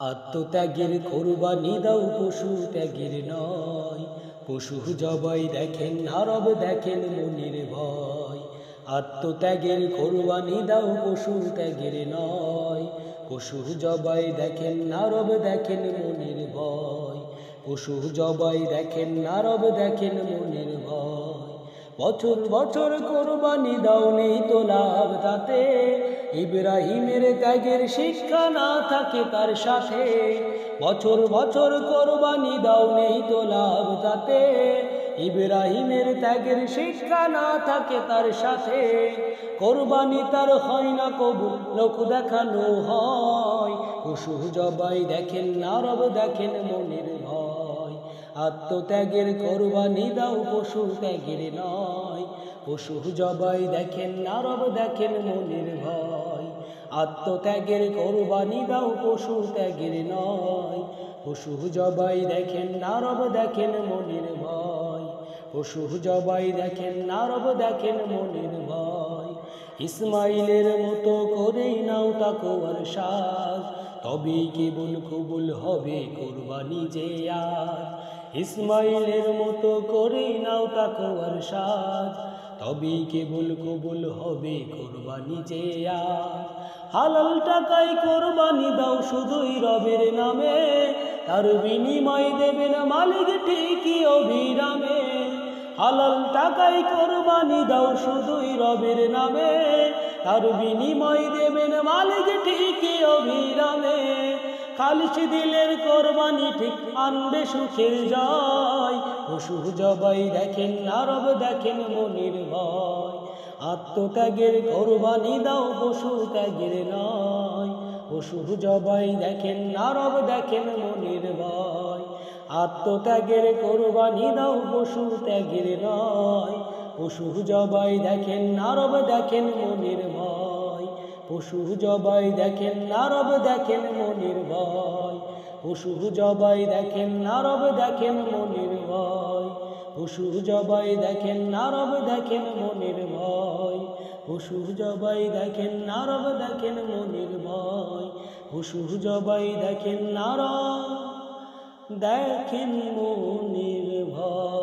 আত্মত্যাগের কোরবানি দাও, পশু ত্যাগের নয়। পশু জবাই দেখেন নারব দেখেন মনির ভয়। আত্মত্যাগের কোরবানি দাও, পশু ত্যাগের নয়। পশু জবাই দেখেন নারব দেখেন মনির ভয়। পশু জবাই দেখেন নারব দেখেন মনির ভয়। বছর বছর কোরবানি দাও নেই তো লাভ তাতে। ইব্রাহিমের ত্যাগের শিক্ষা না থাকে তার সাথে। বছর বছর কোরবানি দাও নেই তো লাভ তাতে। ইব্রাহিমের ত্যাগের শিক্ষা না থাকে তার সাথে। কোরবানি তার হয় না কবু লোক দেখানো হয়। পশু জবাই দেখেন নারব দেখেন মনের ভয়। আত্মত্যাগের কোরবানি দাও, পশু ত্যাগের নয়। পশু জবাই দেখেন নারব দেখেন মনের ভয়। আত্মত্যাগের কোরবানি দাও, পশু ত্যাগের নয়। পশু জবাই দেখেন নারব দেখেন মনের ভয়। পশু জবাই দেখেন নারব দেখেন মনের ভয়। ইসমাইলের মতো করেই নাও তাকোয়ার সাজ। তবেই কেবল কবুল হবে কোরবানি যে আজ ইসমাইলের মতো করেই নাও তাকোয়ার সাজ। তবেই কেবল কবুল হবে কোরবানি যে হালাল টাকায় কোরবানি দাও শুধুই রবের নামে। তার বিনিময় দেবেন মালিক ঠিকই অভিরামে। হালাল টাকায় কোরবানি দাও শুধুই রবের নামে। তার বিনিময় দেবেন মালিক ঠিকই অভিরামে। খালিশ দিলের কোরবানি ঠিক আনবে সুখের জয়। পশু জবাই দেখেন নারব দেখেন, মনির ভয়। আত্মত্যাগের কোরবানি দাও, পশু ত্যাগের নয়। পশু জবাই দেখেন নারব দেখেন, মনির ভয়। আত্মত্যাগের কোরবানি দাও, পশু ত্যাগের নয়। পশু জবাই দেখেন নারব দেখেন, মনির ভয়। পশু জবাই দেখেন নারব দেখেন মনির ভয়। পশু জবাই দেখেন নারব দেখেন মনির ভয়। পশু জবাই দেখেন নারব দেখেন মনির ভয়। পশু জবাই দেখেন নারব দেখেন মনির ভয়। পশু জবাই দেখেন নারব দেখেন মনির ভয়।